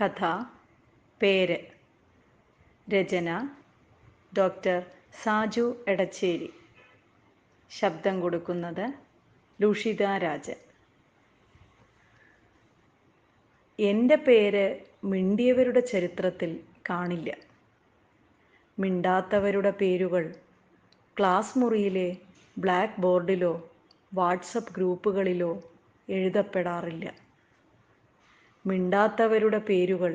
കഥ പേര് രചന ഡോക്ടർ സാജു എടച്ചേരി. ശബ്ദം കൊടുക്കുന്നത് ലൂഷിത രാജൻ. എന്റെ പേര് മിണ്ടിയവരുടെ ചരിത്രത്തിൽ കാണില്ല. മിണ്ടാത്തവരുടെ പേരുകൾ ക്ലാസ് മുറിയിലെ ബ്ലാക്ക് ബോർഡിലോ വാട്സപ്പ് ഗ്രൂപ്പുകളിലോ എഴുതപ്പെടാറില്ല. മിണ്ടാത്തവരുടെ പേരുകൾ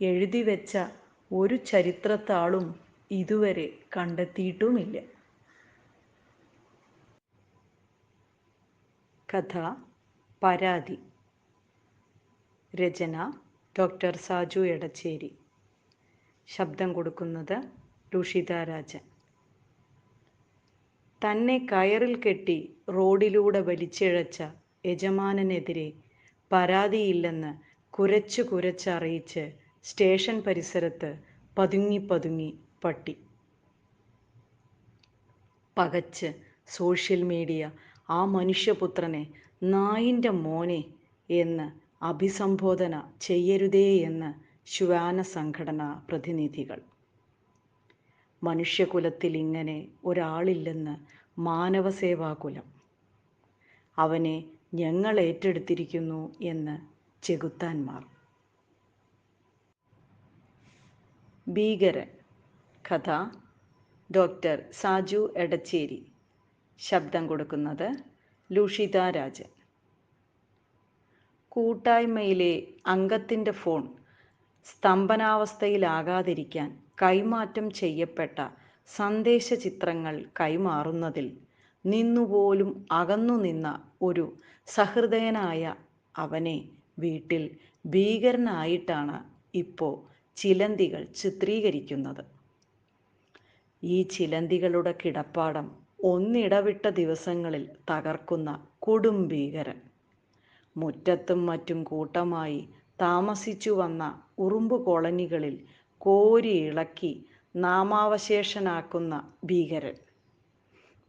എഴുതി വെച്ച ഒരു ചരിത്രത്താളും ഇതുവരെ കണ്ടെത്തിയിട്ടുമില്ല. കഥ പരാതി. രചന ഡോക്ടർ സാജു എടച്ചേരി. ശബ്ദം കൊടുക്കുന്നത് രുഷിത രാജൻ. തന്നെ കയറിൽ കെട്ടി റോഡിലൂടെ വലിച്ചിഴച്ച യജമാനനെതിരെ പരാതിയില്ലെന്ന് കുരച്ചു കുരച്ചറിയിച്ച് സ്റ്റേഷൻ പരിസരത്ത് പതുങ്ങി പതുങ്ങി പട്ടി. പകച്ച് സോഷ്യൽ മീഡിയ ആ മനുഷ്യപുത്രനെ നായിന്റെ മോനെ എന്ന് അഭിസംബോധന ചെയ്യരുതേ എന്ന് ശ്വാന സംഘടനാ പ്രതിനിധികൾ. മനുഷ്യകുലത്തിൽ ഇങ്ങനെ ഒരാളില്ലെന്ന് മാനവസേവാകുലം. അവനെ ഞങ്ങൾ ഏറ്റെടുത്തിരിക്കുന്നു എന്ന് ചെകുത്താന്മാർ ഭീകരൻ കഥ ഡോക്ടർ സാജു എടച്ചേരി. ശബ്ദം കൊടുക്കുന്നത് ലൂഷിത രാജൻ. കൂട്ടായ്മയിലെ അംഗത്തിന്റെ ഫോൺ സ്തംഭനാവസ്ഥയിലാകാതിരിക്കാൻ കൈമാറ്റം ചെയ്യപ്പെട്ട സന്ദേശ ചിത്രങ്ങൾ കൈമാറുന്നതിൽ നിന്നുപോലും അകന്നു നിന്ന ഒരു സഹൃദയനായ അവനെ വീട്ടിൽ ഭീകരനായിട്ടാണ് ഇപ്പോൾ ചിലന്തികൾ ചിത്രീകരിക്കുന്നത്. ഈ ചിലന്തികളുടെ കിടപ്പാടം ഒന്നിടവിട്ട ദിവസങ്ങളിൽ തകർക്കുന്ന കൊടും ഭീകരൻ. മുറ്റത്തും മറ്റും കൂട്ടമായി താമസിച്ചു വന്ന ഉറുമ്പ് കോളനികളിൽ കോരി ഇളക്കി നാമാവശേഷനാക്കുന്ന ഭീകരൻ.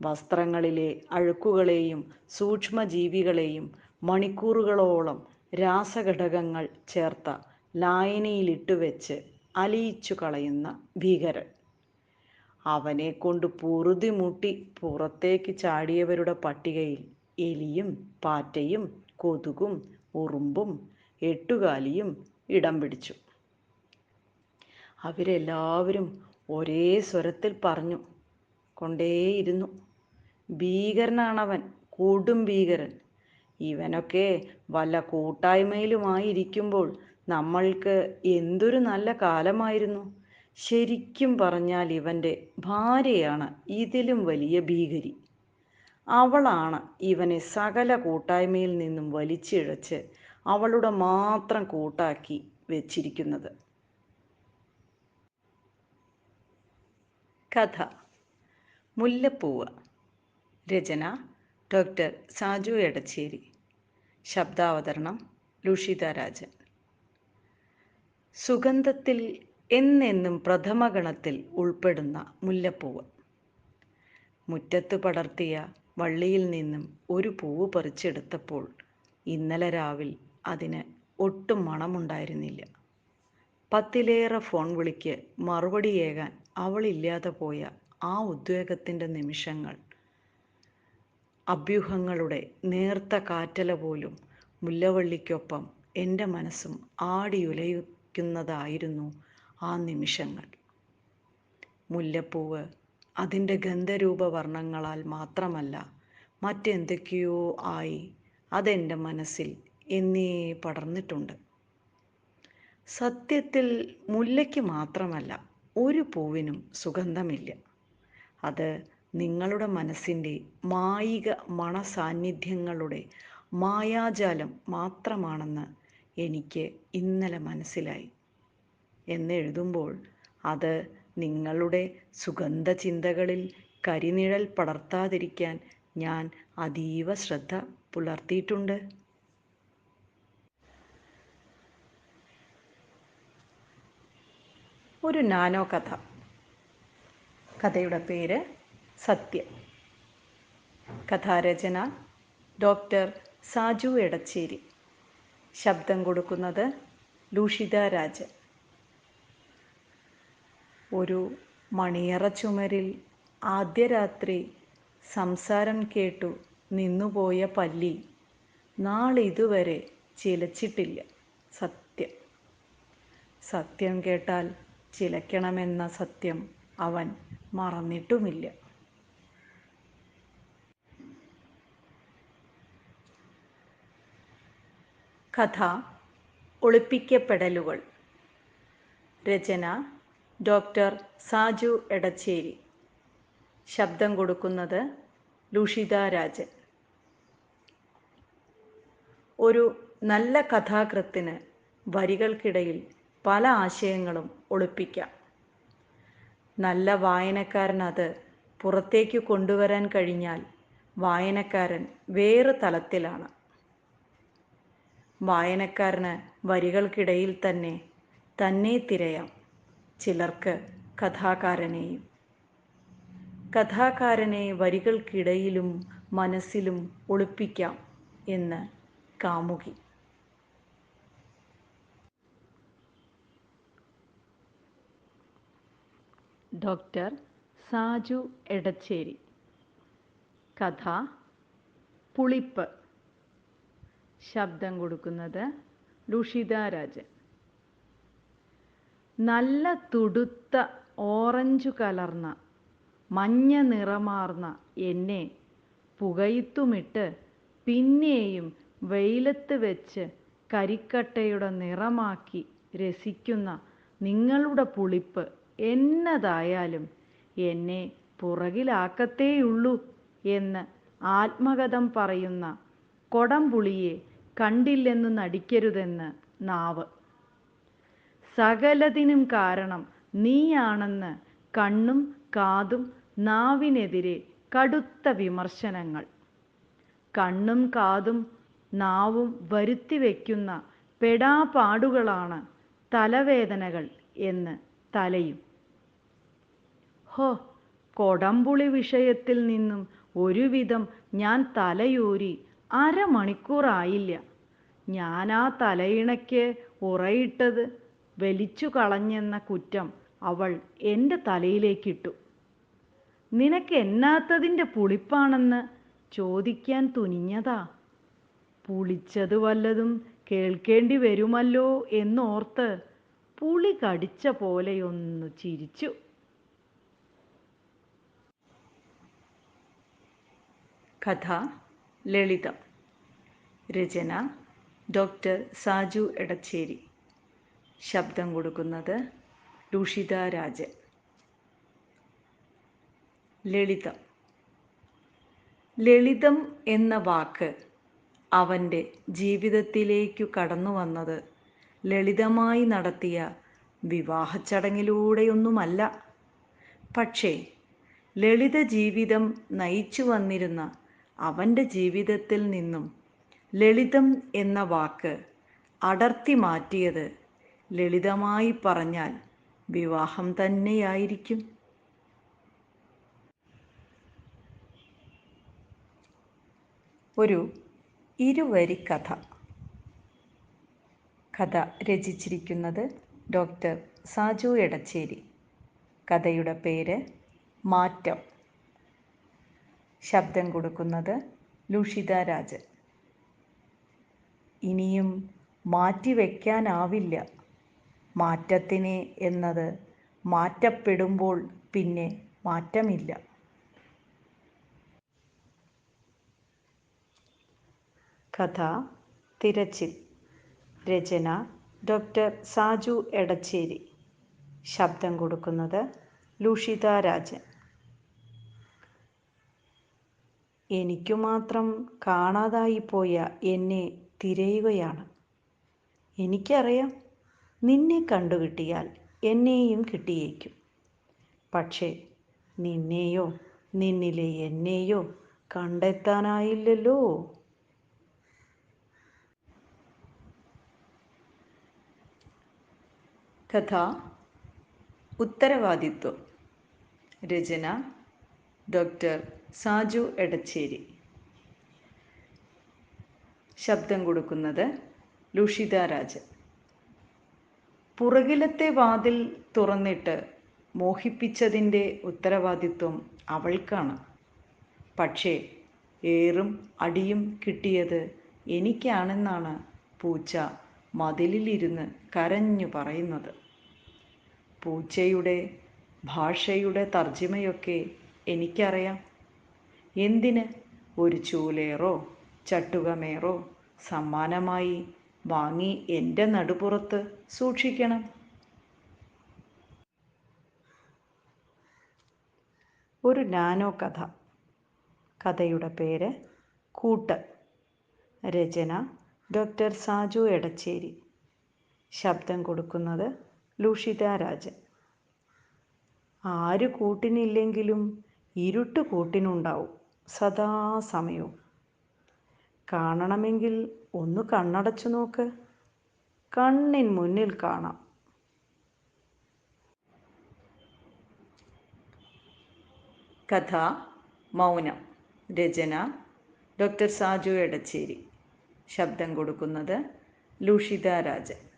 വസ്ത്രങ്ങളിലെ അഴുക്കുകളെയും സൂക്ഷ്മജീവികളെയും മണിക്കൂറുകളോളം രാസഘടകങ്ങൾ ചേർത്ത ലായനിയിലിട്ടുവെച്ച് അലിയിച്ചു കളയുന്ന ഭീകരൻ. അവനെ കൊണ്ട് പൊറുതി മുട്ടി പുറത്തേക്ക് ചാടിയവരുടെ പട്ടികയിൽ എലിയും പാറ്റയും കൊതുകും ഉറുമ്പും എട്ടുകാലിയും ഇടം പിടിച്ചു. അവരെല്ലാവരും ഒരേ സ്വരത്തിൽ പറഞ്ഞു കൊണ്ടേയിരുന്നു. ഭീകരനാണവൻ കൊടും ഭീകരൻ. ഇവനൊക്കെ വല്ല കൂട്ടായ്മയിലുമായിരിക്കുമ്പോൾ നമ്മൾക്ക് എന്തൊരു നല്ല കാലമായിരുന്നു. ശരിക്കും പറഞ്ഞാൽ ഇവന്റെ ഭാര്യയാണ് ഇതിലും വലിയ ഭീകരി. അവളാണ് ഇവനെ സകല കൂട്ടായ്മയിൽ നിന്നും വലിച്ചിഴച്ച് അവളുടെ മാത്രം കൂട്ടാക്കി വെച്ചിരിക്കുന്നത്. കഥ. മുല്ലപ്പൂവ്. രചന ഡോക്ടർ സാജു എടച്ചേരി. ശബ്ദാവതരണം ലുഷിത രാജൻ. സുഗന്ധത്തിൽ എന്നെന്നും പ്രഥമഗണത്തിൽ ഉൾപ്പെടുന്ന മുല്ലപ്പൂവ്. മുറ്റത്ത് പടർത്തിയ വള്ളിയിൽ നിന്നും ഒരു പൂവ് പറിച്ചെടുത്തപ്പോൾ ഇന്നലെ രാവിൽ അതിന് ഒട്ടും മണമുണ്ടായിരുന്നില്ല. പത്തിലേറെ ഫോൺ വിളിക്ക് മറുപടിയേകാൻ അവളില്ലാതെ പോയ ആ ഉദ്വേഗത്തിന്റെ നിമിഷങ്ങൾ അഭ്യൂഹങ്ങളുടെ നേർത്ത കാറ്റല പോലും മുല്ലവള്ളിക്കൊപ്പം എന്റെ മനസ്സും ആടിയുലയിക്കുന്നതായിരുന്നു ആ നിമിഷങ്ങൾ. മുല്ലപ്പൂവ് അതിന്റെ ഗന്ധരൂപവർണങ്ങളാൽ മാത്രമല്ല മറ്റെന്തൊക്കെയോ ആയി അതെന്റെ മനസ്സിൽ എന്നേ പടർന്നിട്ടുണ്ട്. സത്യത്തിൽ മുല്ലയ്ക്ക് മാത്രമല്ല ഒരു പൂവിനും സുഗന്ധമില്ല. അത് നിങ്ങളുടെ മനസ്സിന്റെ മായിക മണസാന്നിധ്യങ്ങളുടെ മായാജാലം മാത്രമാണെന്ന് എനിക്ക് ഇന്നലെ മനസ്സിലായി. എന്നെഴുതുമ്പോൾ അത് നിങ്ങളുടെ സുഗന്ധ ചിന്തകളിൽ കരിനിഴൽ പടർത്താതിരിക്കാൻ ഞാൻ അതീവ ശ്രദ്ധ പുലർത്തിയിട്ടുണ്ട്. ഒരു നാനോ കഥ. കഥയുടെ പേര് സത്യം. കഥാരചന ഡോക്ടർ സാജു എടച്ചേരി. ശബ്ദം കൊടുക്കുന്നത് ലൂഷിത രാജൻ. ഒരു മണിയറ ചുമരിൽ ആദ്യ രാത്രി സംസാരം കേട്ടു നിന്നുപോയ പല്ലി നാളിതുവരെ ചിലച്ചിട്ടില്ല. സത്യം. സത്യം കേട്ടാൽ ചിലക്കണമെന്ന സത്യം അവൻ മറന്നിട്ടുമില്ല. കഥ ഒളിപ്പിക്കപ്പെടലുകൾ. രചന ഡോക്ടർ സാജു എടച്ചേരി. ശബ്ദം കൊടുക്കുന്നത് ലുഷിത രാജൻ. ഒരു നല്ല കഥാകൃത്തിന് വരികൾക്കിടയിൽ പല ആശയങ്ങളും ഒളിപ്പിക്കാം. നല്ല വായനക്കാരനത് പുറത്തേക്ക് കൊണ്ടുവരാൻ കഴിഞ്ഞാൽ വായനക്കാരൻ വേറെ തലത്തിലാണ്. വായനക്കാരന് വരികൾക്കിടയിൽ തന്നെ തന്നെ തിരയാം. ചിലർക്ക് കഥാകാരനെയും കഥാകാരനെ വരികൾക്കിടയിലും മനസ്സിലും ഒളിപ്പിക്കാം എന്ന് കാമുകി. ഡോക്ടർ സാജു എടച്ചേരി. കഥ പുളിപ്പ്. ശബ്ദം കൊടുക്കുന്നത് ലുഷിത രാജൻ നല്ല തുടുത്ത ഓറഞ്ച് കലർന്ന മഞ്ഞ നിറമാർന്ന എന്നെ പുകയിത്തുമിട്ട് പിന്നെയും വെയിലത്ത് വെച്ച് കരിക്കട്ടയുടെ നിറമാക്കി രസിക്കുന്ന നിങ്ങളുടെ പുളിപ്പ് എന്നതായാലും എന്നെ പുറകിലാക്കത്തേയുള്ളൂ എന്ന് ആത്മകഥം പറയുന്ന കൊടംപുളിയെ കണ്ടില്ലെന്ന് നടിക്കരുതെന്ന് നാവ്. സകലതിനും കാരണം നീയാണെന്ന് കണ്ണും കാതും നാവിനെതിരെ കടുത്ത വിമർശനങ്ങൾ. കണ്ണും കാതും നാവും വരുത്തി വയ്ക്കുന്ന പെടാപാടുകളാണ് തലവേദനകൾ എന്ന് തലയും. ഹോ കൊടംപുളി വിഷയത്തിൽ നിന്നും ഒരുവിധം ഞാൻ തലയൂരി അരമണിക്കൂറായില്ല. ആ തലയിണയ്ക്ക് ഉറയിട്ടത് വലിച്ചു കളഞ്ഞെന്ന കുറ്റം അവൾ എന്റെ തലയിലേക്കിട്ടു. നിനക്ക് എന്നാത്തതിന്റെ പുളിപ്പാണെന്ന് ചോദിക്കാൻ തുനിഞ്ഞതാ. പുളിച്ചത് വല്ലതും കേൾക്കേണ്ടി വരുമല്ലോ എന്നോർത്ത് പുളി കടിച്ച പോലെയൊന്ന് ചിരിച്ചു. കഥ ലളിതം. രചന ഡോക്ടർ സാജു എടച്ചേരി. ശബ്ദം കൊടുക്കുന്നത് ലൂഷിത രാജൻ. ലളിതം. ലളിതം എന്ന വാക്ക് അവന്റെ ജീവിതത്തിലേക്കു കടന്നു വന്നത് ലളിതമായി നടത്തിയ വിവാഹച്ചടങ്ങിലൂടെയൊന്നുമല്ല. പക്ഷേ ലളിത ജീവിതം നയിച്ചു വന്നിരുന്ന അവന്റെ ജീവിതത്തിൽ നിന്നും ലളിതം എന്ന വാക്ക് അടർത്തി മാറ്റിയത് ലളിതമായി പറഞ്ഞാൽ വിവാഹം തന്നെയായിരിക്കും. ഒരു ഇരുവരി കഥ. കഥ രചിച്ചിരിക്കുന്നത് ഡോക്ടർ സാജു എടച്ചേരി. കഥയുടെ പേര് മാറ്റം. ശബ്ദം കൊടുക്കുന്നത് ലുഷിത രാജൻ. ഇനിയും മാറ്റിവെക്കാനാവില്ല. മാറ്റത്തിന് എന്നത് മാറ്റപ്പെടുമ്പോൾ പിന്നെ മാറ്റമില്ല. കഥ തിരച്ചിൽ. രചന ഡോക്ടർ സാജു എടച്ചേരി. ശബ്ദം കൊടുക്കുന്നത് ലൂഷിത രാജൻ. എനിക്കു മാത്രം കാണാതായിപ്പോയ എന്നെ തിരയുകയാണ്. എനിക്കറിയാം നിന്നെ കണ്ടുകിട്ടിയാൽ എന്നെയും കിട്ടിയേക്കും. പക്ഷേ നിന്നെയോ നിന്നിലെ എന്നെയോ കണ്ടെത്താനായില്ലല്ലോ. കഥ ഉത്തരവാദിത്വം രചന ഡോക്ടർ സാജു എടച്ചേരി. ശബ്ദം കൊടുക്കുന്നത് ലുഷിത രാജൻ. പുറകിലത്തെ വാതിൽ തുറന്നിട്ട് മോഹിപ്പിച്ചതിന്റെ ഉത്തരവാദിത്വം അവൾക്കാണ്. പക്ഷേ ഏറും അടിയും കിട്ടിയത് എനിക്കാണെന്നാണ് പൂച്ച മതിലിലിരുന്ന് കരഞ്ഞു പറയുന്നത്. പൂച്ചയുടെ ഭാഷയുടെ തർജിമയൊക്കെ എനിക്കറിയാം. എന്തിന്? ഒരു ചൂലേറോ ചട്ടുകമേറോ സമ്മാനമായി വാങ്ങി എന്റെ നടുപുറത്ത് സൂക്ഷിക്കണം. ഒരു നാനോ കഥ. കഥയുടെ പേര് കൂട്ട്. രചന ഡോക്ടർ സാജു എടച്ചേരി. ശബ്ദം കൊടുക്കുന്നത് ലൂഷിത രാജൻ. ആര് കൂട്ടിനില്ലെങ്കിലും ഇരുട്ട് കൂട്ടിനുണ്ടാവും. സദാസമയവും. കാണണമെങ്കിൽ ഒന്ന് കണ്ണടച്ചു നോക്ക്. കണ്ണിൻ മുന്നിൽ കാണാം. കഥ മൗനം രചന ഡോക്ടർ സാജു എടച്ചേരി. ശബ്ദം കൊടുക്കുന്നത് ലൂഷിത രാജൻ.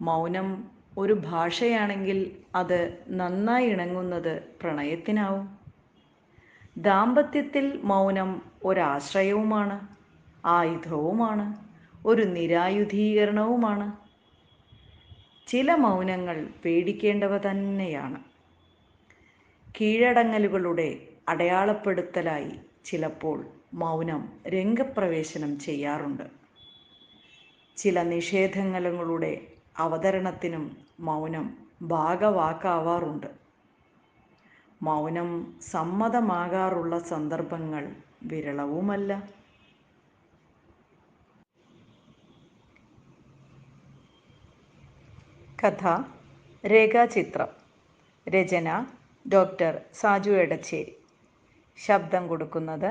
മൗനം ഒരു ഭാഷയാണെങ്കിൽ അത് നന്നായി ഇണങ്ങുന്നത് പ്രണയത്തിനാവും. ദാമ്പത്യത്തിൽ മൗനം ഒരാശ്രയവുമാണ് ആയുധവുമാണ് ഒരു നിരായുധീകരണവുമാണ്. ചില മൗനങ്ങൾ പേടിക്കേണ്ടവ തന്നെയാണ്. കീഴടങ്ങലുകളുടെ അടയാളപ്പെടുത്തലായി ചിലപ്പോൾ മൗനം രംഗപ്രവേശനം ചെയ്യാറുണ്ട്. ചില നിഷേധങ്ങളുടെ അവതരണത്തിനും മൗനം ഭാഗവാക്കാവാറുണ്ട്. മൗനം സമ്മതമാകാറുള്ള സന്ദർഭങ്ങൾ വിരളവുമല്ല. കഥ രേഖാചിത്രം. രചന ഡോക്ടർ സാജു എടച്ചേരി. ശബ്ദം കൊടുക്കുന്നത്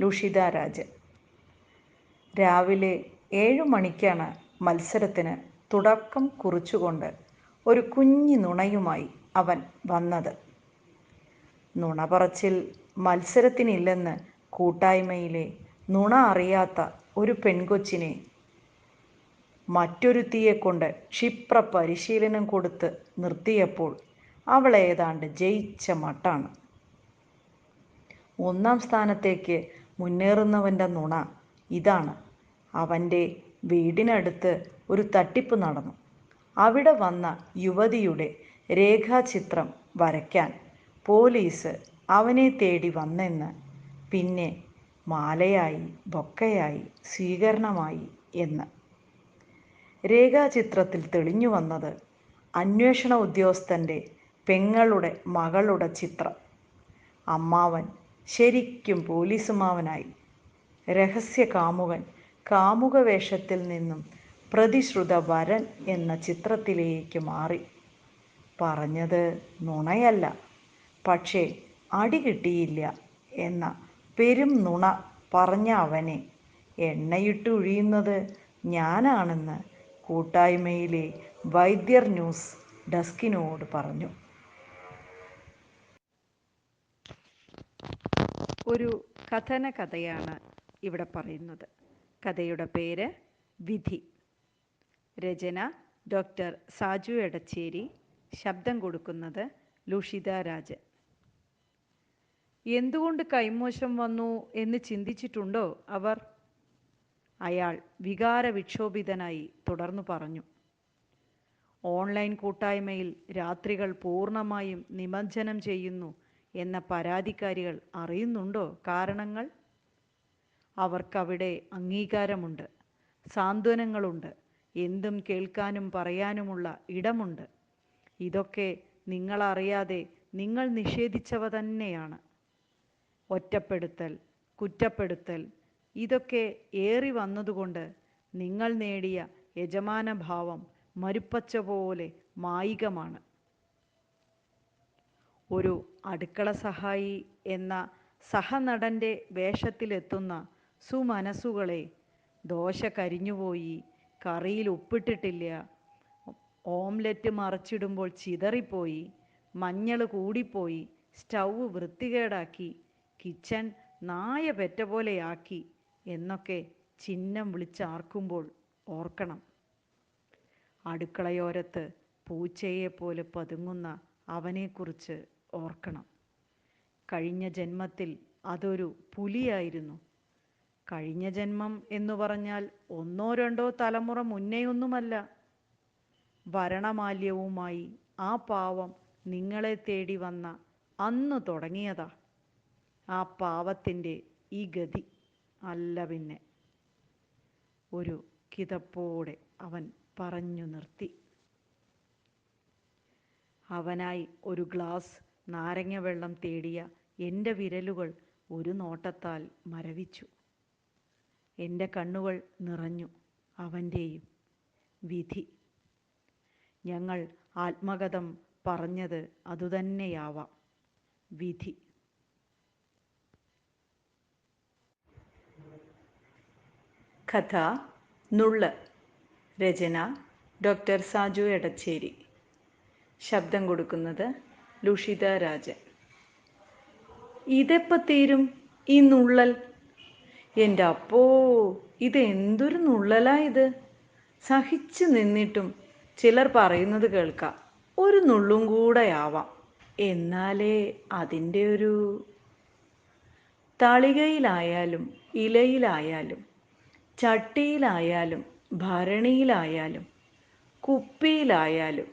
ലുഷിത രാജൻ. രാവിലെ ഏഴു മണിക്കാണ് മത്സരത്തിന് തുടക്കം കുറിച്ചുകൊണ്ട് ഒരു കുഞ്ഞു നുണയുമായി അവൻ വന്നത്. നുണ പറച്ചിൽ മത്സരത്തിനില്ലെന്ന് കൂട്ടായ്മയിലെ നുണ അറിയാത്ത ഒരു പെൺകൊച്ചിനെ മറ്റൊരുത്തിയെക്കൊണ്ട് ക്ഷിപ്ര പരിശീലനം കൊടുത്ത് നിർത്തിയപ്പോൾ അവൾ ഏതാണ്ട് ജയിച്ച മട്ടാണ്. ഒന്നാം സ്ഥാനത്തേക്ക് മുന്നേറുന്നവന്റെ നുണ ഇതാണ്. അവന്റെ വീടിനടുത്ത് ഒരു തട്ടിപ്പ് നടന്നു. അവിടെ വന്ന യുവതിയുടെ രേഖാചിത്രം വരയ്ക്കാൻ പോലീസ് അവനെ തേടി വന്നെന്ന്. പിന്നെ മാലയായി ബൊക്കയായി സ്വീകരണമായി എന്ന്. രേഖാചിത്രത്തിൽ തെളിഞ്ഞു വന്നത് അന്വേഷണ ഉദ്യോഗസ്ഥന്റെ പെങ്ങളുടെ മകളുടെ ചിത്രം. അമ്മാവൻ ശരിക്കും പോലീസുമാവനായി. രഹസ്യ കാമുകൻ കാമുക വേഷത്തിൽ നിന്നും പ്രതിശ്രുത വരൻ എന്ന ചിത്രത്തിലേക്ക് മാറി. പറഞ്ഞത് നുണയല്ല. പക്ഷേ അടി കിട്ടിയില്ല എന്ന പെരും നുണ പറഞ്ഞ അവനെ എണ്ണയിട്ട് ഒഴിയുന്നത് ഞാനാണെന്ന് കൂട്ടായ്മയിലെ വൈദ്യർ ന്യൂസ് ഡെസ്കിനോട് പറഞ്ഞു. ഒരു കഥന കഥയാണ് ഇവിടെ പറയുന്നത്. കഥയുടെ പേര് വിധി. രചന ഡോക്ടർ സാജു എടച്ചേരി. ശബ്ദം കൊടുക്കുന്നത് ലുഷിത രാജൻ. എന്തുകൊണ്ട് കൈമോശം വന്നു എന്ന് ചിന്തിച്ചിട്ടുണ്ടോ അവർ? അയാൾ വികാര വിക്ഷോഭിതനായി തുടർന്നു പറഞ്ഞു. ഓൺലൈൻ കൂട്ടായ്മയിൽ രാത്രികൾ പൂർണമായും നിമജ്ജനം ചെയ്യുന്നു എന്ന പരാതിക്കാരികൾ അറിയുന്നുണ്ടോ കാരണങ്ങൾ? അവർക്കവിടെ അംഗീകാരമുണ്ട് സാന്ത്വനങ്ങളുണ്ട് എന്തും കേൾക്കാനും പറയാനുമുള്ള ഇടമുണ്ട്. ഇതൊക്കെ നിങ്ങളറിയാതെ നിങ്ങൾ നിഷേധിച്ചവ തന്നെയാണ്. ഒറ്റപ്പെടുത്തൽ കുറ്റപ്പെടുത്തൽ ഇതൊക്കെ ഏറി വന്നതുകൊണ്ട് നിങ്ങൾ നേടിയ യജമാനഭാവം മരുപ്പച്ച പോലെ മായികമാണ്. ഒരു അടുക്കള സഹായി എന്ന സഹനടന്റെ വേഷത്തിലെത്തുന്ന സുമനസ്സുകളെ ദോശ കരിഞ്ഞുപോയി കറിയിൽ ഉപ്പിട്ടിട്ടില്ല ഓംലെറ്റ് മറച്ചിടുമ്പോൾ ചിതറിപ്പോയി മഞ്ഞൾ കൂടിപ്പോയി സ്റ്റൗ വൃത്തികേടാക്കി കിച്ചൺ നായ പെറ്റ പോലെയാക്കി എന്നൊക്കെ ചിഹ്നം വിളിച്ചാർക്കുമ്പോൾ ഓർക്കണം. അടുക്കളയോരത്ത് പൂച്ചയെപ്പോലെ പതുങ്ങുന്ന അവനെക്കുറിച്ച് ഓർക്കണം. കഴിഞ്ഞ ജന്മത്തിൽ അതൊരു പുലിയായിരുന്നു. കഴിഞ്ഞ ജന്മം എന്ന് പറഞ്ഞാൽ ഒന്നോ രണ്ടോ തലമുറ മുന്നേയൊന്നുമല്ല വരണമാല്യവുമായി ആ പാവം നിങ്ങളെ തേടി വന്ന അന്ന് തുടങ്ങിയതാ. ആ പാവത്തിന്റെ ഈ ഗതി അല്ല പിന്നെ. ഒരു കിതപ്പോടെ അവൻ പറഞ്ഞു നിർത്തി. അവനായി ഒരു ഗ്ലാസ് നാരങ്ങ വെള്ളം തേടിയ എന്റെ വിരലുകൾ ഒരു നോട്ടത്താൽ മരവിച്ചു. എന്റെ കണ്ണുകൾ നിറഞ്ഞു അവന്റെയും വിധി. ഞങ്ങൾ ആത്മകഥം പറഞ്ഞത് അതുതന്നെയാവാം. വിധി. കഥ നുള്ള് രചന ഡോക്ടർ സാജു എടച്ചേരി. ശബ്ദം കൊടുക്കുന്നത് ലുഷിത രാജൻ. ഇതെപ്പോ തീരും ഈ നുള്ളൽ? എന്റെ അപ്പോ ഇത് എന്തൊരു നുള്ളലാ ഇത്? സഹിച്ചു നിന്നിട്ടും ചിലർ പറയുന്നത് കേൾക്കാം. ഒരു നുള്ളും കൂടെ ആവാം എന്നാലേ അതിന്റെ ഒരു തളികയിലായാലും ഇലയിലായാലും ചട്ടിയിലായാലും ഭരണിയിലായാലും കുപ്പിയിലായാലും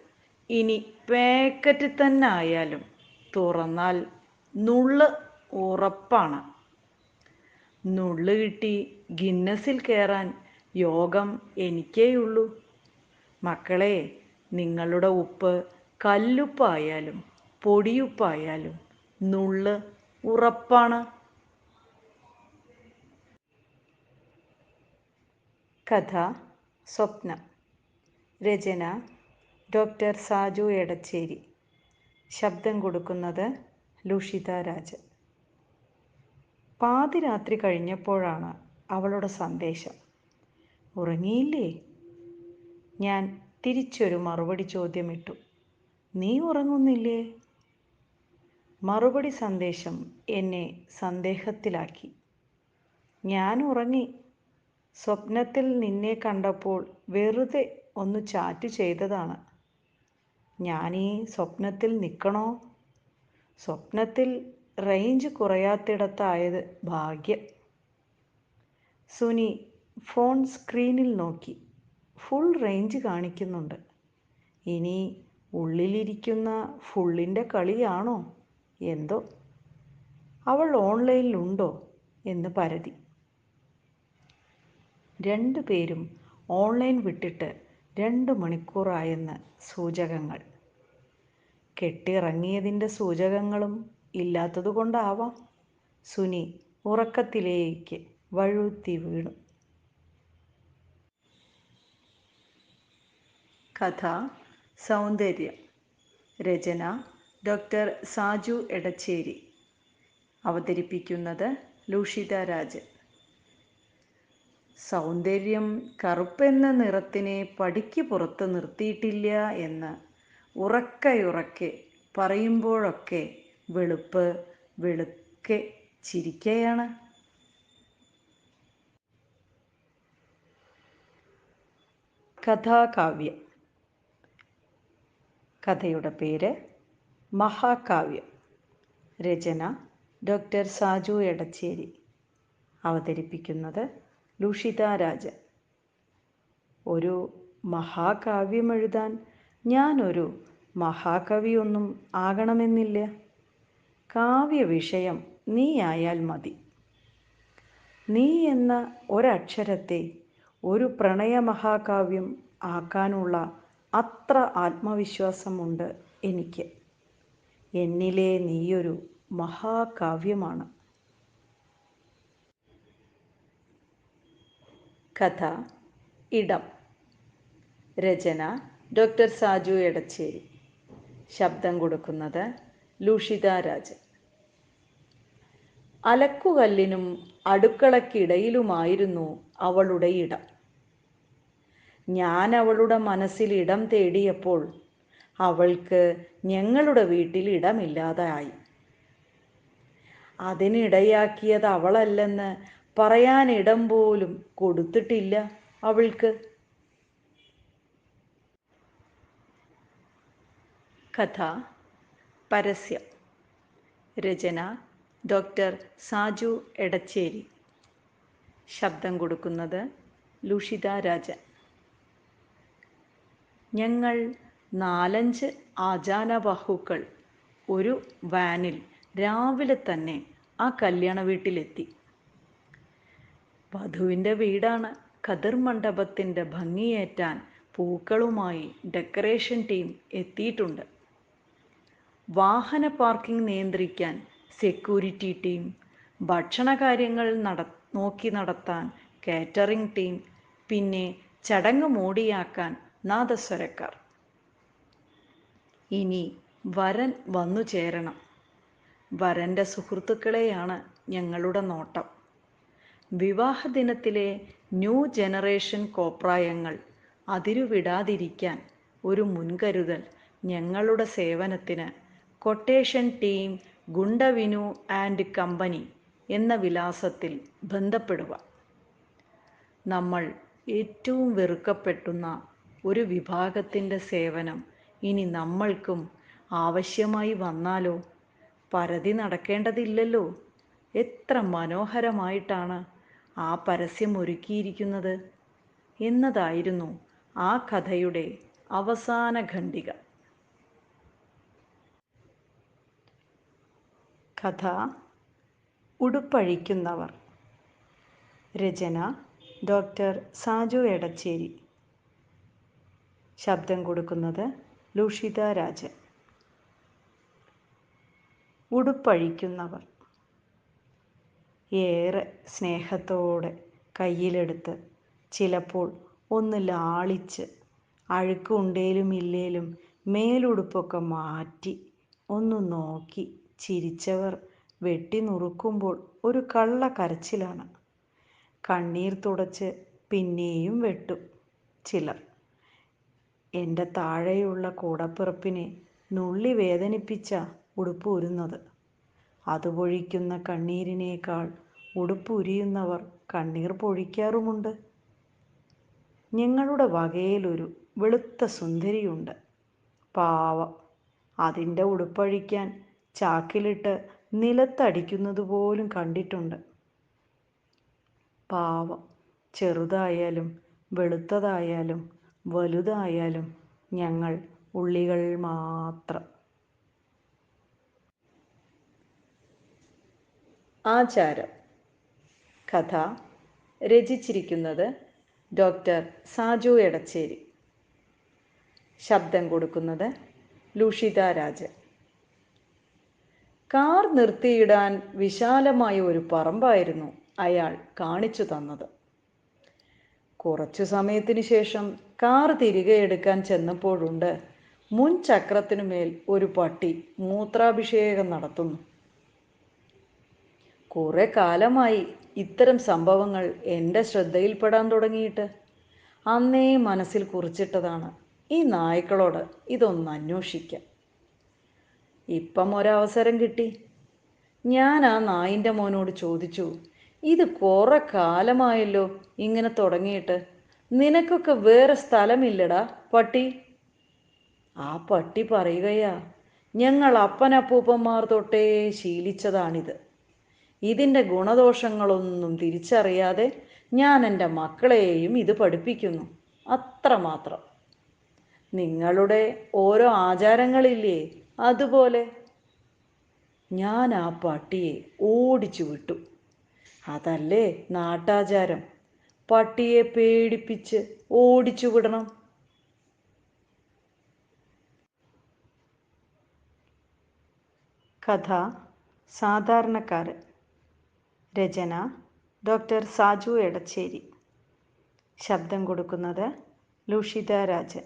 ഇനി പാക്കറ്റിൽ തന്നെ ആയാലും തുറന്നാൽ നുള്ള് ഉറപ്പാണ്. നുള്ള് കിട്ടി ഗിന്നസിൽ കയറാൻ യോഗം എനിക്കേയുള്ളൂ. മക്കളെ നിങ്ങളുടെ ഉപ്പ് കല്ലുപ്പായാലും പൊടിയുപ്പായാലും നുള്ള് ഉറപ്പാണ്. കഥ സ്വപ്നം. രചന ഡോക്ടർ സാജു എടച്ചേരി. ശബ്ദം കൊടുക്കുന്നത് ലുഷിത രാജൻ. പാതിരാത്രി കഴിഞ്ഞപ്പോഴാണ് അവളുടെ സന്ദേശം. ഉറങ്ങിയില്ലേ? ഞാൻ തിരിച്ചൊരു മറുപടി ചോദ്യമിട്ടു. നീ ഉറങ്ങുന്നില്ലേ? മറുപടി സന്ദേശം എന്നെ സന്ദേഹത്തിലാക്കി. ഞാൻ ഉറങ്ങി. സ്വപ്നത്തിൽ നിന്നെ കണ്ടപ്പോൾ വെറുതെ ഒന്ന് ചാറ്റ് ചെയ്തതാണ്. ഞാനീ സ്വപ്നത്തിൽ നിൽക്കണോ സ്വപ്നത്തിൽ റേഞ്ച് കുറയാത്തിടത്തായത് ഭാഗ്യം. സുനി ഫോൺ സ്ക്രീനിൽ നോക്കി. ഫുൾ റേഞ്ച് കാണിക്കുന്നുണ്ട്. ഇനി ഉള്ളിലിരിക്കുന്ന ഫുള്ളിന്റെ കളിയാണോ? എന്തോ. അവൾ ഓൺലൈനിലുണ്ടോ എന്ന് പരതി. രണ്ടു പേരും ഓൺലൈൻ വിട്ടിട്ട് രണ്ട് മണിക്കൂറായെന്ന് സൂചകങ്ങൾ. കെട്ടിറങ്ങിയതിന്റെ സൂചകങ്ങളും ഇല്ലാത്തതുകൊണ്ടാവാം. സുനി ഉറക്കത്തിലേക്ക് വഴുത്തി വീണു. കഥ സൗന്ദര്യം. രചന ഡോക്ടർ സാജു എടച്ചേരി. അവതരിപ്പിക്കുന്നത് ലൂഷിത രാജൻ. സൗന്ദര്യം കറുപ്പെന്ന നിറത്തിനെ പടിക്ക് പുറത്ത് നിർത്തിയിട്ടില്ല എന്ന് ഉറക്കയുറക്കെ പറയുമ്പോഴൊക്കെ വെളുപ്പ് വെളുക്കെ ചിരിക്കയാണ്. കഥാകാവ്യം. കഥയുടെ പേര് മഹാകാവ്യം. രചന ഡോക്ടർ സാജു എടച്ചേരി. അവതരിപ്പിക്കുന്നത് ലുഷിത രാജൻ ഒരു മഹാകാവ്യം എഴുതാൻ ഞാനൊരു മഹാകവിയൊന്നും ആകണമെന്നില്ല. കാവ്യ വിഷയം നീയായാൽ മതി. നീ എന്ന ഒരക്ഷരത്തെ ഒരു പ്രണയ മഹാകാവ്യം ആക്കാനുള്ള അത്ര ആത്മവിശ്വാസമുണ്ട് എനിക്ക്. എന്നിലെ നീയൊരു മഹാകാവ്യമാണ്. കഥ ഇടം. രചന ഡോക്ടർ സാജു എടച്ചേരി. ശബ്ദം കൊടുക്കുന്നത് ലൂഷിത രാജൻ. അലക്കുകല്ലിനും അടുക്കളക്കിടയിലുമായിരുന്നു അവളുടെ ഇടം. ഞാൻ അവളുടെ മനസ്സിൽ ഇടം തേടിയപ്പോൾ അവൾക്ക് ഞങ്ങളുടെ വീട്ടിൽ ഇടമില്ലാതായി. അതിനിടയാക്കിയത് അവളല്ലെന്ന് പറയാൻ ഇടം പോലും കൊടുത്തിട്ടില്ല അവൾക്ക്. കഥ പരസ്യം. രചന ഡോക്ടർ സാജു എടച്ചേരി. ശബ്ദം കൊടുക്കുന്നത് ലുഷിത രാജൻ. ഞങ്ങൾ നാലഞ്ച് ആചാനബാഹുക്കൾ ഒരു വാനിൽ രാവിലെ തന്നെ ആ കല്യാണ വീട്ടിലെത്തി. വധുവിന്റെ വീടാണ്. ഖദർ മണ്ഡപത്തിന്റെ ഭംഗിയേറ്റാൻ പൂക്കളുമായി ഡെക്കറേഷൻ ടീം എത്തിയിട്ടുണ്ട്. വാഹന പാർക്കിംഗ് നിയന്ത്രിക്കാൻ സെക്യൂരിറ്റി ടീം ഭക്ഷണകാര്യങ്ങൾ നട നോക്കി നടത്താൻ കാറ്ററിംഗ് ടീം പിന്നെ ചടങ്ങ് മോടിയാക്കാൻ നാദസ്വരക്കാർ. ഇനി വരൻ വന്നു ചേരണം. വരന്റെ സുഹൃത്തുക്കളെയാണ് ഞങ്ങളുടെ നോട്ടം. വിവാഹ ദിനത്തിലെ ന്യൂ ജനറേഷൻ കോപ്രായങ്ങൾ അതിരുവിടാതിരിക്കാൻ ഒരു മുൻകരുതൽ ഞങ്ങളുടെ സേവനത്തിന്. കൊട്ടേഷൻ ടീം ഗുണ്ടവിനു ആൻഡ് കമ്പനി എന്ന വിലാസത്തിൽ ബന്ധപ്പെടുക. നമ്മൾ ഏറ്റവും വെറുക്കപ്പെട്ടുന്ന ഒരു വിഭാഗത്തിന്റെ സേവനം ഇനി നമ്മൾക്കും ആവശ്യമായി വന്നാലോ? പരതി നടക്കേണ്ടതില്ലല്ലോ? എത്ര മനോഹരമായിട്ടാണ് ആ പരസ്യം ഒരുക്കിയിരിക്കുന്നത്? എന്നതായിരുന്നു ആ കഥയുടെ അവസാന ഖണ്ഡിക. കഥ ഉടുപ്പഴിക്കുന്നവർ. രചന ഡോക്ടർ സാജു എടച്ചേരി. ശബ്ദം കൊടുക്കുന്നത് ലൂഷിത രാജൻ. ഉടുപ്പഴിക്കുന്നവർ. ഏറെ സ്നേഹത്തോടെ കയ്യിലെടുത്ത് ചിലപ്പോൾ ഒന്ന് ലാളിച്ച് അഴുക്കുണ്ടേലും ഇല്ലേലും മേലുടുപ്പൊക്കെ മാറ്റി ഒന്ന് നോക്കി ചിരിച്ചവർ വെട്ടി നുറുക്കുമ്പോൾ ഒരു കള്ള കരച്ചിലാണ്. കണ്ണീർ തുടച്ച് പിന്നെയും വെട്ടു ചിലർ. എന്റെ താഴെയുള്ള കൂടപ്പിറപ്പിനെ നുള്ളി വേദനിപ്പിച്ച ഉടുപ്പ് ഉരുന്നത്. അത് പൊഴിക്കുന്ന കണ്ണീരിനേക്കാൾ ഉടുപ്പ് ഉരിയുന്നവർ കണ്ണീർ പൊഴിക്കാറുമുണ്ട്. ഞങ്ങളുടെ വകയിലൊരു വെളുത്ത സുന്ദരിയുണ്ട്. പാവം. അതിന്റെ ഉടുപ്പഴിക്കാൻ ചാക്കിലിട്ട് നിലത്തടിക്കുന്നത് പോലും കണ്ടിട്ടുണ്ട്. പാവം. ചെറുതായാലും വെളുത്തതായാലും വലുതായാലും ഞങ്ങൾ ഉള്ളികൾ മാത്രം ആചാരം. കഥ രചിച്ചിരിക്കുന്നത് ഡോക്ടർ സാജു എടച്ചേരി. ശബ്ദം കൊടുക്കുന്നത് ലുഷിത രാജൻ. കാർ നിർത്തിയിടാൻ വിശാലമായ ഒരു പറമ്പായിരുന്നു അയാൾ കാണിച്ചു തന്നത്. കുറച്ചു സമയത്തിന് ശേഷം കാർ തിരികെ എടുക്കാൻ ചെന്നപ്പോഴുണ്ട് മുൻ ചക്രത്തിനുമേൽ ഒരു പട്ടി മൂത്രാഭിഷേകം നടത്തുന്നു. കുറെ കാലമായി ഇത്തരം സംഭവങ്ങൾ എന്റെ ശ്രദ്ധയിൽപ്പെടാൻ തുടങ്ങിയിട്ട്. അന്നേ മനസ്സിൽ കുറിച്ചിട്ടതാണ് ഈ നായ്ക്കളോട് ഇതൊന്ന് അന്വേഷിക്കാം. ഇപ്പം ഒരവസരം കിട്ടി. ഞാൻ ആ നായിന്റെ മോനോട് ചോദിച്ചു ഇത് കുറെ കാലമായല്ലോ ഇങ്ങനെ തുടങ്ങിയിട്ട്? നിനക്കൊക്കെ വേറെ സ്ഥലമില്ലടാ പട്ടി? ആ പട്ടി പറയുകയാ ഞങ്ങൾ അപ്പനപ്പൂപ്പന്മാർ തൊട്ടേ ശീലിച്ചതാണിത്. ഇതിന്റെ ഗുണദോഷങ്ങളൊന്നും തിരിച്ചറിയാതെ ഞാൻ എന്റെ മക്കളെയും ഇത് പഠിപ്പിക്കുന്നു. അത്രമാത്രം നിങ്ങളുടെ ഓരോ ആചാരങ്ങളില്ലേ അതുപോലെ. ഞാൻ ആ പട്ടിയെ ഓടിച്ചു വിട്ടു. അതല്ലേ നാട്ടാചാരം? പട്ടിയെ പേടിപ്പിച്ച് ഓടിച്ചു വിടണം. കഥ സാധാരണക്കാരൻ. രചന ഡോക്ടർ സാജു എടച്ചേരി. ശബ്ദം കൊടുക്കുന്നത് ലൂഷിത രാജൻ.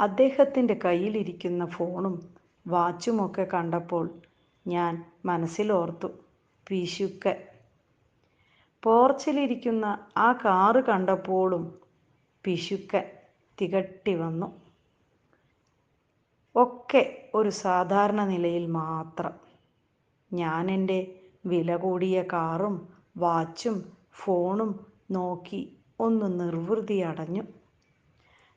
അദ്ദേഹത്തിന്റെ കയ്യിലിരിക്കുന്ന ഫോണും വാച്ചുമൊക്കെ കണ്ടപ്പോൾ ഞാൻ മനസ്സിലോർത്തു പിശുക്കൻ പോർച്ചിലിരിക്കുന്ന ആ കാറ് കണ്ടപ്പോഴും പിശുക്കൻ തികട്ടി വന്നു. ഒക്കെ ഒരു സാധാരണ നിലയിൽ മാത്രം. ഞാൻ എന്റെ വില കൂടിയ കാറും വാച്ചും ഫോണും നോക്കി ഒന്ന് നിർവൃതി അടഞ്ഞു.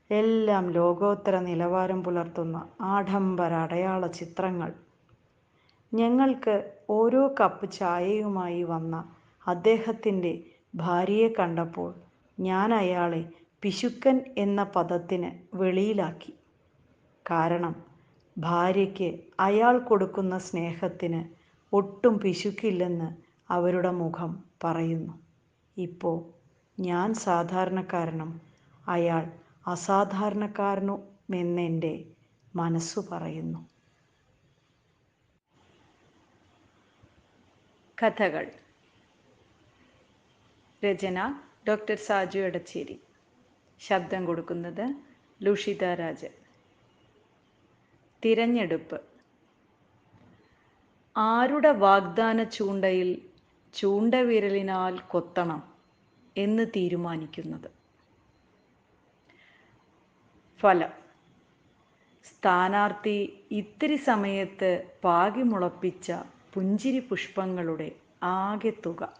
എല്ലാം ലോകോത്തര നിലവാരം പുലർത്തുന്ന ആഡംബര അടയാള ചിത്രങ്ങൾ. ഞങ്ങൾക്ക് ഓരോ കപ്പ് ചായയുമായി വന്ന അദ്ദേഹത്തിന്റെ ഭാര്യയെ കണ്ടപ്പോൾ ഞാൻ അയാളെ പിശുക്കൻ എന്ന പദത്തിന് വെളിയിലാക്കി. കാരണം ഭാര്യയ്ക്ക് അയാൾ കൊടുക്കുന്ന സ്നേഹത്തിന് ഒട്ടും പിശുക്കില്ലെന്ന് അവരുടെ മുഖം പറയുന്നു. ഇപ്പോൾ ഞാൻ സാധാരണക്കാരനും അയാൾ അസാധാരണക്കാരനുമെന്നെന്റെ മനസ്സു പറയുന്നു. കഥകൾ. രചന ഡോക്ടർ സാജു എടച്ചേരി. ശബ്ദം കൊടുക്കുന്നത് ലുഷിത രാജൻ. തിരഞ്ഞെടുപ്പ്. ആരുടെ വാഗ്ദാന ചൂണ്ടയിൽ ചൂണ്ടവിരലിനാൽ കൊത്തണം എന്ന് തീരുമാനിക്കുന്നത്? ഫലം. സ്ഥാനാർത്ഥി ഇത്തിരി സമയത്ത് പാകി മുളപ്പിച്ച പുഞ്ചിരി പുഷ്പങ്ങളുടെ ആകെ തുക.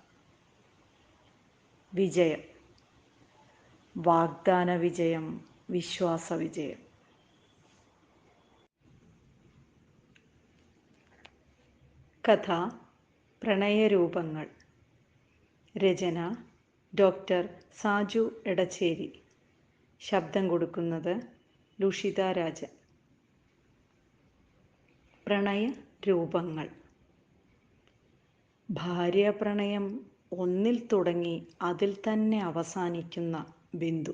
വിജയം. വാഗ്ദാന വിജയം വിശ്വാസ വിജയം. കഥ പ്രണയരൂപങ്ങൾ. രചന ഡോക്ടർ സാജു എടച്ചേരി. ശബ്ദം കൊടുക്കുന്നത് ലുഷിത രാജൻ. പ്രണയ രൂപങ്ങൾ ഭാര്യ പ്രണയം ഒന്നിൽ തുടങ്ങി അതിൽ തന്നെ അവസാനിക്കുന്ന ബിന്ദു.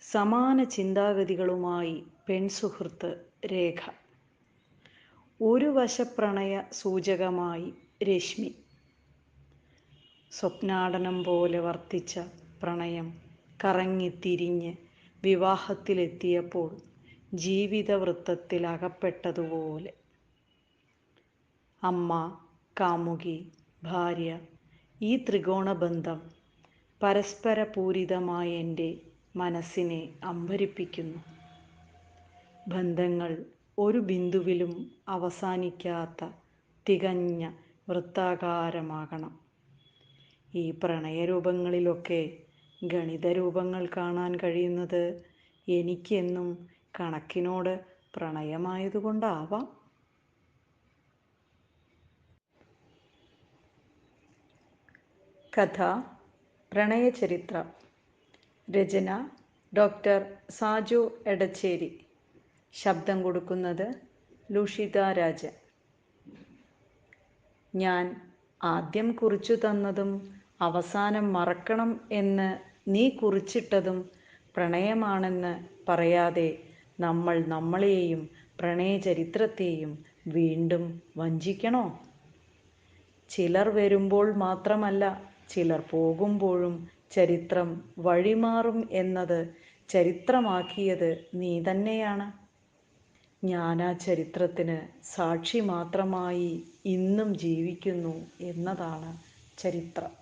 സമാന ചിന്താഗതികളുമായി പെൺസുഹൃത്ത് രേഖ. ഒരു വശപ്രണയ സൂചകമായി രശ്മി. സ്വപ്നാടനം പോലെ വർത്തിച്ച പ്രണയം കറങ്ങി കറങ്ങിത്തിരിഞ്ഞ് വിവാഹത്തിലെത്തിയപ്പോൾ ജീവിതവൃത്തത്തിൽ അകപ്പെട്ടതുപോലെ. അമ്മ കാമുകി ഭാര്യ ഈ ത്രികോണബന്ധം പരസ്പരപൂരിതമായ എന്റെ മനസ്സിനെ അമ്പരിപ്പിക്കുന്നു. ബന്ധങ്ങൾ ഒരു ബിന്ദുവിലും അവസാനിക്കാത്ത തികഞ്ഞ വൃത്താകാരമാകണം. ഈ പ്രണയരൂപങ്ങളിലൊക്കെ ഗണിതരൂപങ്ങൾ കാണാൻ കഴിയുന്നത് എനിക്കെന്നും കണക്കിനോട് പ്രണയമായതുകൊണ്ടാവാം. കഥ പ്രണയചരിത്രം. രചന ഡോക്ടർ സാജു എടച്ചേരി. ശബ്ദം കൊടുക്കുന്നത് ലുഷിത രാജൻ. ഞാൻ ആദ്യം കുറിച്ചു തന്നതും അവസാനം മറക്കണം എന്ന് നീ കുറിച്ചിട്ടതും പ്രണയമാണെന്ന് പറയാതെ നമ്മൾ നമ്മളെയും പ്രണയചരിത്രത്തെയും വീണ്ടും വഞ്ചിക്കണോ? ചിലർ വരുമ്പോൾ മാത്രമല്ല ചിലർ പോകുമ്പോഴും ചരിത്രം വഴിമാറും എന്നത് ചരിത്രമാക്കിയത് നീ തന്നെയാണ്. ഞാൻ ആ ചരിത്രത്തിന് സാക്ഷി മാത്രമായി ഇന്നും ജീവിക്കുന്നു എന്നതാണ് ചരിത്രം.